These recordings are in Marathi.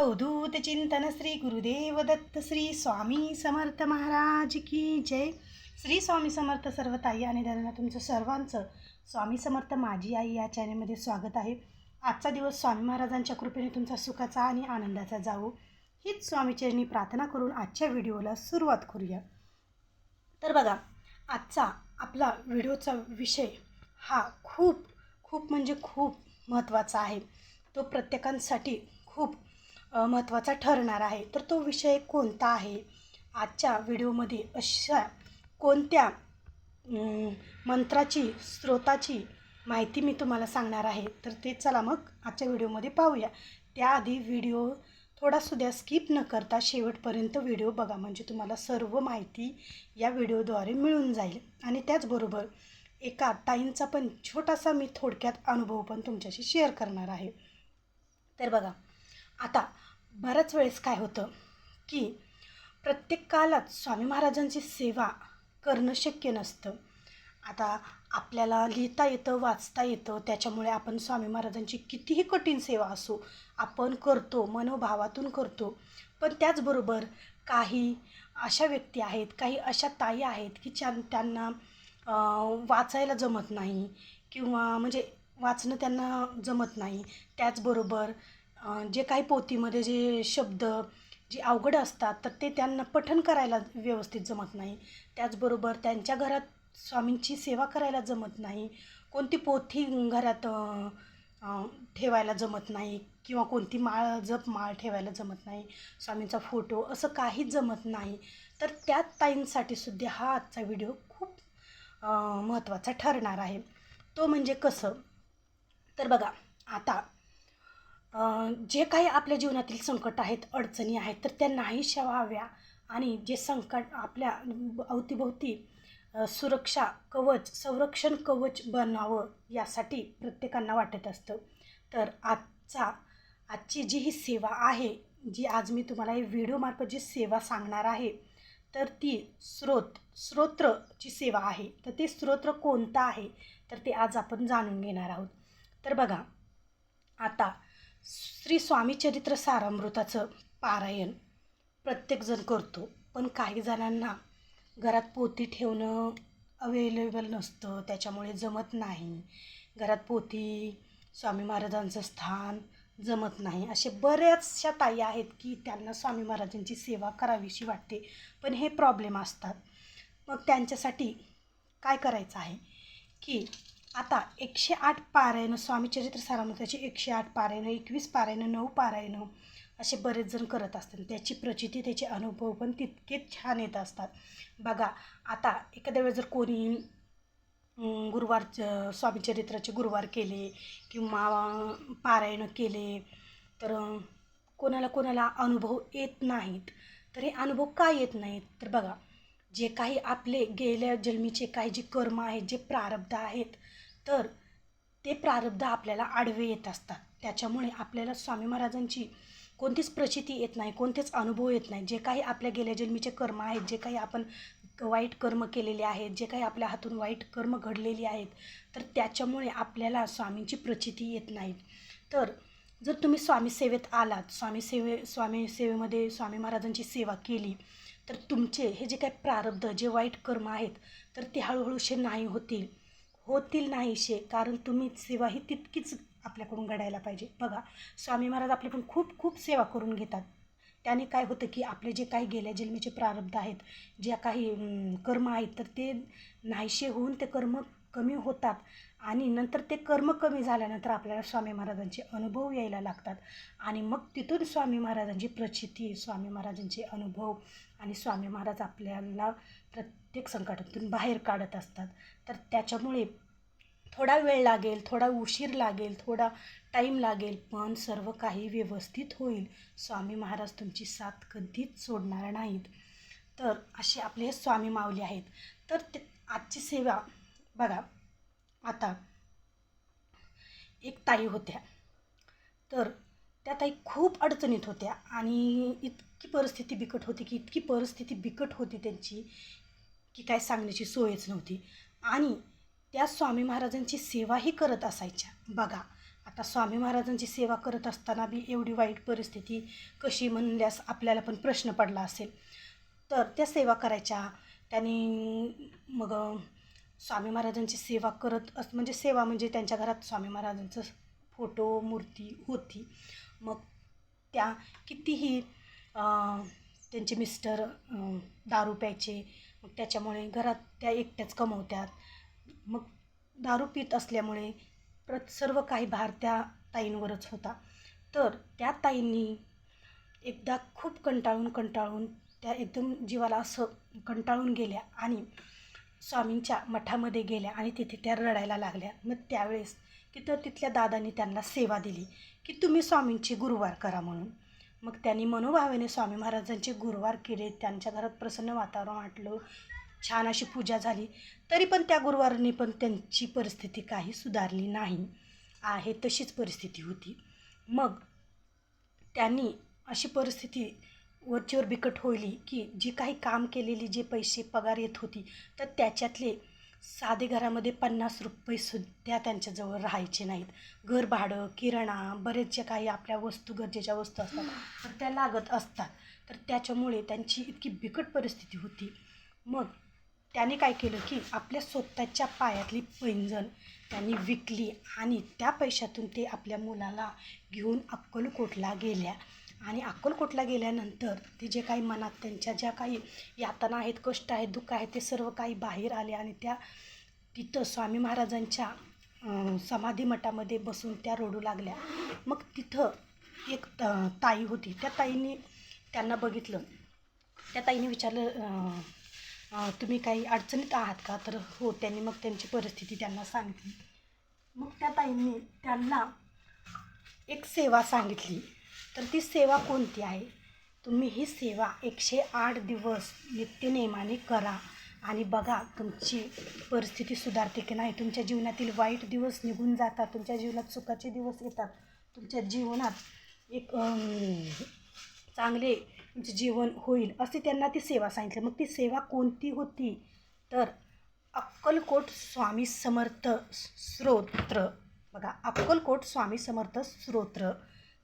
अवधूत चिंतन श्री गुरुदेव दत्त श्री स्वामी समर्थ महाराज की जय. श्री स्वामी समर्थ सर्व ताई आणि दादांना तुमचं सर्वांचं स्वामी समर्थ माझी आई या चॅनलमध्ये स्वागत आहे. आजचा दिवस स्वामी महाराजांच्या कृपेने तुमचा सुखाचा आणि आनंदाचा जावो. हीच स्वामीचरणी प्रार्थना करून आजच्या व्हिडिओला सुरुवात करूया. तर बघा आजचा आपला व्हिडिओचा विषय हा खूप खूप म्हणजे खूप महत्त्वाचा आहे. तो प्रत्येकांसाठी खूप महत्त्वाचा ठरणार आहे. तर तो विषय कोणता आहे? आजच्या व्हिडिओमध्ये अशा कोणत्या मंत्राची स्रोताची माहिती मी तुम्हाला सांगणार आहे. तर ते चला मग आजच्या व्हिडिओमध्ये पाहूया. त्याआधी व्हिडिओ थोडा सुद्धा स्किप न करता शेवटपर्यंत व्हिडिओ बघा. म्हणजे तुम्हाला सर्व माहिती या व्हिडिओद्वारे मिळून जाईल. आणि त्याचबरोबर एका ताईंचा पण छोटासा मी थोडक्यात अनुभव पण तुमच्याशी शेअर करणार आहे. तर बघा आता बऱ्याच वेळेस काय होतं की प्रत्येक कालात स्वामी महाराजांची सेवा करणं शक्य नसतं. आता आपल्याला लिहिता येतं वाचता येतं त्याच्यामुळे आपण स्वामी महाराजांची कितीही कठीण सेवा असो आपण करतो मनोभावातून करतो. पण त्याचबरोबर काही अशा व्यक्ती आहेत काही अशा ताई आहेत की ज्या त्यांना वाचायला जमत नाही किंवा म्हणजे वाचणं त्यांना जमत नाही. त्याचबरोबर जे काही पोथीमध्ये जे शब्द जे अवघड असतात तर ते त्यांना पठण करायला व्यवस्थित जमत नाही. त्याचबरोबर त्यांच्या घरात स्वामींची सेवा करायला जमत नाही. कोणती पोथी घरात ठेवायला जमत नाही किंवा कोणती माळ जप माळ ठेवायला जमत नाही स्वामींचा फोटो असं काहीच जमत नाही. तर त्या ताईंसाठी सुद्धा हा आजचा व्हिडिओ खूप महत्त्वाचा ठरणार आहे. तो म्हणजे कसं? तर बघा आता जे काही आपल्या जीवनातील संकट आहेत अडचणी आहेत तर त्या नाहीशा व्हाव्या. आणि जे संकट आपल्या अवतीभोवती सुरक्षा कवच संरक्षण कवच बनावं यासाठी प्रत्येकांना वाटत असतं. तर आजचा आजची जी ही सेवा आहे जी आज मी तुम्हाला हे व्हिडिओमार्फत जी सेवा सांगणार आहे तर ती स्रोत स्रोत्रची सेवा आहे. तर ते स्रोत्र कोणतं आहे? तर ते आज आपण जाणून घेणार आहोत. तर बघा आता श्री स्वामी चरित्र सारामृताचं पारायण प्रत्येकजण करतो पण काही जणांना घरात पोती ठेवणं अवेलेबल नसतं त्याच्यामुळे जमत नाही. घरात पोती स्वामी महाराजांचं स्थान जमत नाही. असे बऱ्याचशा ताई आहेत की त्यांना स्वामी महाराजांची सेवा करावीशी वाटते पण हे प्रॉब्लेम असतात. मग त्यांच्यासाठी काय करायचं आहे की आता एकशे आठ पारायणं स्वामीचरित्र सारामृताची एकशे आठ पारायणं एकवीस पारायणं नऊ पारायणं असे बरेच जण करत असतात. त्याची प्रचिती त्याचे अनुभव पण तितकेच छान येत असतात. बघा आता एखाद्या वेळेस जर कोणी गुरुवार स्वामीचरित्राचे गुरुवार केले किंवा पारायणं केले तर कोणाला कोणाला अनुभव येत नाहीत. तर हे अनुभव का येत नाहीत? तर बघा जे काही आपले गेल्या जन्मीचे काही जे कर्म आहेत जे प्रारब्ध आहेत तर ते प्रारब्ध आपल्याला आडवे येत असतात. त्याच्यामुळे आपल्याला स्वामी महाराजांची कोणतीच प्रचिती येत नाही कोणतेच अनुभव येत नाही. जे काही आपल्या गेल्या जन्मीचे कर्म आहेत जे काही आपण वाईट कर्म केलेले आहेत जे काही आपल्या हातून वाईट कर्म घडलेली आहेत तर त्याच्यामुळे आपल्याला स्वामींची प्रचिती येत नाहीत तर जर तुम्ही स्वामी सेवेत आलात स्वामी सेवे स्वामी सेवेमध्ये स्वामी महाराजांची सेवा केली तर तुमचे हे जे काही प्रारब्ध जे वाईट कर्म आहेत तर ते हळूहळूशे नाही होतील. होतील नाहीशे कारण तुम्ही सेवा ही तितकीच आपल्याकडून घडायला पाहिजे. बघा स्वामी महाराज आपल्याकडून खूप खूप सेवा करून घेतात. त्याने काय होतं की आपले जे काही गेल्या जन्मीचे प्रारब्ध आहेत ज्या काही कर्म आहेत तर ते नाहीशे होऊन ते कर्म कमी होतात. आणि नंतर ते कर्म कमी झाल्यानंतर आपल्याला स्वामी महाराजांचे अनुभव यायला लागतात. आणि मग तिथून स्वामी महाराजांची प्रचिती स्वामी महाराजांचे अनुभव आणि स्वामी महाराज आपल्याला प्रत्येक संकटातून बाहेर काढत असतात. तर त्याच्यामुळे थोडा वेळ लागेल थोडा उशीर लागेल थोडा टाईम लागेल पण सर्व काही व्यवस्थित होईल. स्वामी महाराज तुमची साथ कधीच सोडणार नाहीत. तर असे आपले हे स्वामी माऊली आहेत. तर ते आजची सेवा बघा आता एक ताई होत्या. तर त्या ताई खूप अडचणीत होत्या आणि इतकी परिस्थिती बिकट होती की इतकी परिस्थिती बिकट होती त्यांची की काय सांगण्याची सोयच नव्हती. आणि त्या स्वामी महाराजांची सेवाही करत असायच्या. बघा आता स्वामी महाराजांची सेवा करत असताना बी एवढी वाईट परिस्थिती कशी म्हणल्यास आपल्याला पण प्रश्न पडला असेल. तर त्या सेवा करायच्या. त्यांनी मग स्वामी महाराजांची सेवा करत अस म्हणजे सेवा म्हणजे त्यांच्या घरात स्वामी महाराजांचं फोटो मूर्ती होती. मग त्या कितीही त्यांचे मिस्टर दारू प्यायचे मग त्याच्यामुळे घरात त्या एकट्याच कमवत्यात. मग दारू पित असल्यामुळे प्रत सर्व काही भार त्या ताईंवरच होता. तर त्या ताईंनी एकदा खूप कंटाळून कंटाळून त्या एकदम जीवाला असं कंटाळून गेल्या आणि स्वामींच्या मठामध्ये गेल्या आणि तिथे त्या रडायला लागल्या. मग त्यावेळेस तिथं तिथल्या दादांनी त्यांना सेवा दिली की तुम्ही स्वामींची गुरुवार करा म्हणून. मग त्यांनी मनोभावेने स्वामी महाराजांचे गुरुवार केले त्यांच्या घरात प्रसन्न वातावरण वाटलं छान अशी पूजा झाली. तरी पण त्या गुरुवारांनी पण त्यांची परिस्थिती काही सुधारली नाही. आहे तशीच परिस्थिती होती. मग त्यांनी अशी परिस्थिती वरचीवर बिकट होईली की जी काही काम केलेली जे पैसे पगार येत होती तर त्याच्यातले साधे घरामध्ये पन्नास रुपयेसुद्धा त्यांच्याजवळ राहायचे नाहीत. घर भाडं किराणा बरेच जे काही आपल्या वस्तू गरजेच्या वस्तू असतात. तर त्या लागत असतात. तर त्याच्यामुळे त्यांची इतकी बिकट परिस्थिती होती. मग त्याने काय केलं की आपल्या स्वतःच्या पायातली पैंजण त्यांनी विकली आणि त्या पैशातून ते आपल्या मुलाला घेऊन अक्कलकोटला गेल्या. आणि अक्कलकोटला गेल्यानंतर ते जे काही मनात त्यांच्या ज्या काही यातना आहेत कष्ट आहेत दुःख आहेत ते सर्व काही बाहेर आले आणि त्या तिथं स्वामी महाराजांच्या समाधी मठामध्ये बसून त्या रडू लागल्या. मग तिथं एक त- ताई होती. त्या ताईंनी त्यांना बघितलं. त्या ताईने विचारलं तुम्ही काही अडचणीत आहात का? तर हो त्यांनी मग त्यांची परिस्थिती त्यांना सांगितली. मग त्या ताईंनी त्यांना एक सेवा सांगितली. तर ती सेवा कोणती आहे? तुम्ही ही सेवा एकशे आठ दिवस नित्यनेमाने करा आणि बघा तुमची परिस्थिती सुधारते की नाही. तुमच्या जीवनातील वाईट दिवस निघून जातात तुमच्या जीवनात सुखाचे दिवस येतात तुमच्या जीवनात एक चांगले तुमचे जीवन होईल असे त्यांना ती सेवा सांगितली. मग ती सेवा कोणती होती? तर अक्कलकोट स्वामी समर्थ स्रोत्र. बघा अक्कलकोट स्वामी समर्थ स्तोत्र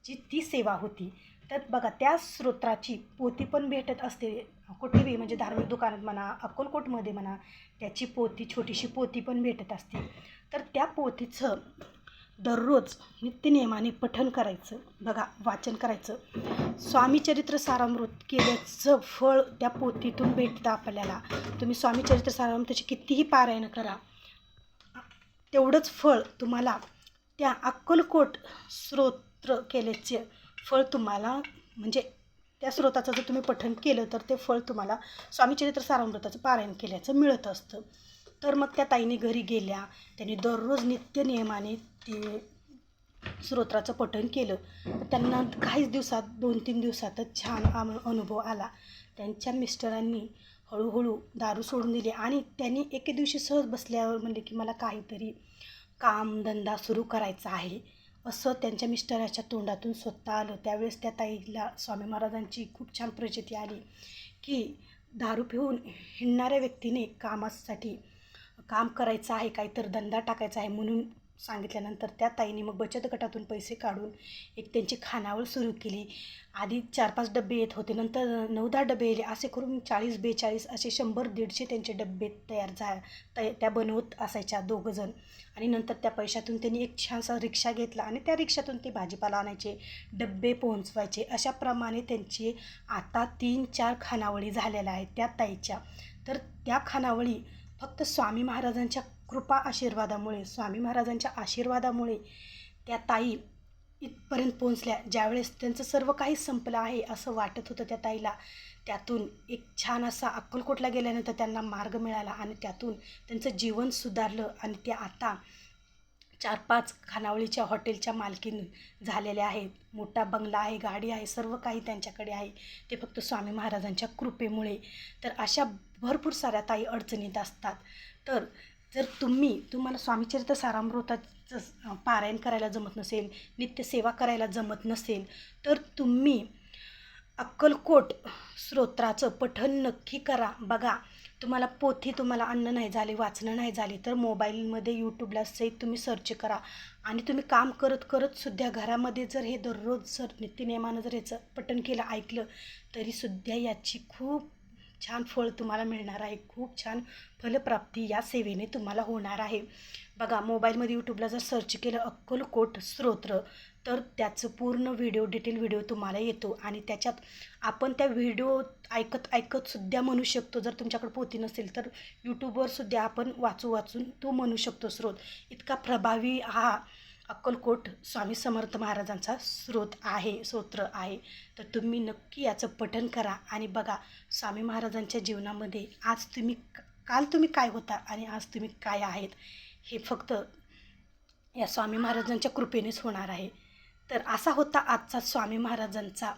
जी ती सेवा होती तर बघा त्या स्रोत्राची पोती पण भेटत असते. कुठेही म्हणजे धार्मिक दुकानात म्हणा अक्कलकोटमध्ये म्हणा त्याची पोती छोटीशी पोती पण भेटत असते. तर त्या पोतीचं दररोज नित्यनियमाने पठन करायचं बघा वाचन करायचं. स्वामी चरित्र सारामृत केल्याचं फळ त्या पोथीतून भेटतं आपल्याला. तुम्ही स्वामी चरित्र सारामृताची कितीही पारायण करा तेवढंच फळ तुम्हाला त्या अक्कलकोट स्रोत स्तोत्र केल्याचे फळ तुम्हाला म्हणजे त्या स्रोताचं जर तुम्ही पठण केलं तर ते फळ तुम्हाला स्वामीचरित्र सारामृताचं पारायण केल्याचं मिळत असतं. तर मग त्या ताईने घरी गेल्या त्यांनी दररोज नित्य नियमाने ते स्तोत्राचं पठण केलं. त्यांना काहीच दिवसात दोन तीन दिवसातच छान आम अनुभव आला. त्यांच्या मिस्टरांनी हळूहळू दारू सोडून दिली आणि त्यांनी एके दिवशी सहज बसल्यावर म्हणले की मला काहीतरी कामधंदा सुरू करायचा आहे. असं त्यांच्या मिस्टराच्या तोंडातून स्वतः आलं. त्यावेळेस त्या ताईला स्वामी महाराजांची खूप छान प्रचिती आली की दारू पिऊन हिंडणाऱ्या व्यक्तीने कामासाठी काम करायचं आहे काहीतरी धंदा टाकायचा आहे म्हणून सांगितल्यानंतर त्या ताईने मग बचत गटातून पैसे काढून एक त्यांची खानावळ सुरू केली. आधी चार पाच डबे येत होते नंतर नऊ दहा डबे येले. असे करून चाळीस बेचाळीस असे शंभर दीडशे त्यांचे डबे तयार झा तय त्या बनवत असायच्या दोघंजण. आणि नंतर त्या पैशातून त्यांनी एक छानसा रिक्षा घेतला आणि त्या रिक्षातून ते भाजीपाला आणायचे डबे पोहोचवायचे. अशाप्रमाणे त्यांची आता तीन चार खानावळी झालेल्या आहेत त्या ताईच्या. तर त्या खानावळी फक्त स्वामी महाराजांच्या कृपा आशीर्वादामुळे स्वामी महाराजांच्या आशीर्वादामुळे त्या ताई इथपर्यंत पोहोचल्या. ज्यावेळेस त्यांचं सर्व काही संपलं आहे असं वाटत होतं त्या ताईला त्यातून एक छान असा अक्कलकोटला गेल्यानंतर त्यांना मार्ग मिळाला आणि त्यातून त्यांचं जीवन सुधारलं आणि त्या आता चार पाच खानावळीच्या हॉटेलच्या मालकीन झालेल्या आहेत. मोठा बंगला आहे गाडी आहे सर्व काही त्यांच्याकडे आहे. ते फक्त स्वामी महाराजांच्या कृपेमुळे. तर अशा भरपूर साऱ्या ताई अडचणीत असतात. तर जर तुम्ही तुम्हाला स्वामीचरित्र सारामृताचं पारायण करायला जमत नसेल नित्यसेवा करायला जमत नसेल तर तुम्ही अक्कलकोट स्तोत्राचं पठण नक्की करा. बघा तुम्हाला पोथी तुम्हाला अन्न नाही झाले वाचणं नाही झाले तर मोबाईलमध्ये यूट्यूबला सहित तुम्ही सर्च करा. आणि तुम्ही काम करत करत सुद्धा घरामध्ये जर हे दररोज जर नित्यनियमानं जर याचं पटन केलं ऐकलं तरीसुद्धा याची खूप छान फळ तुम्हाला मिळणार आहे. खूप छान फलप्राप्ती या सेवेने तुम्हाला होणार आहे. बघा मोबाईलमध्ये यूट्यूबला जर सर्च केलं अक्कलकोट स्त्रोत्र तर त्याचं पूर्ण व्हिडिओ डिटेल व्हिडिओ तुम्हाला येतो. आणि त्याच्यात आपण त्या व्हिडिओ ऐकत ऐकत सुद्धा म्हणू शकतो. जर तुमच्याकडे पोती नसेल तर यूट्यूबवरसुद्धा आपण वाचू वाचून तो म्हणू शकतो स्रोत. इतका प्रभावी हा अक्कलकोट स्वामी समर्थ महाराजांचा स्रोत आहे स्तोत्र आहे. तर तुम्ही नक्की याचं पठन करा. आणि बघा स्वामी महाराजांच्या जीवनामध्ये आज तुम्ही काल तुम्ही काय होता आणि आज तुम्ही काय आहेत हे फक्त या स्वामी महाराजांच्या कृपेनेच होणार आहे. तर असा होता आजचा स्वामी महाराजांचा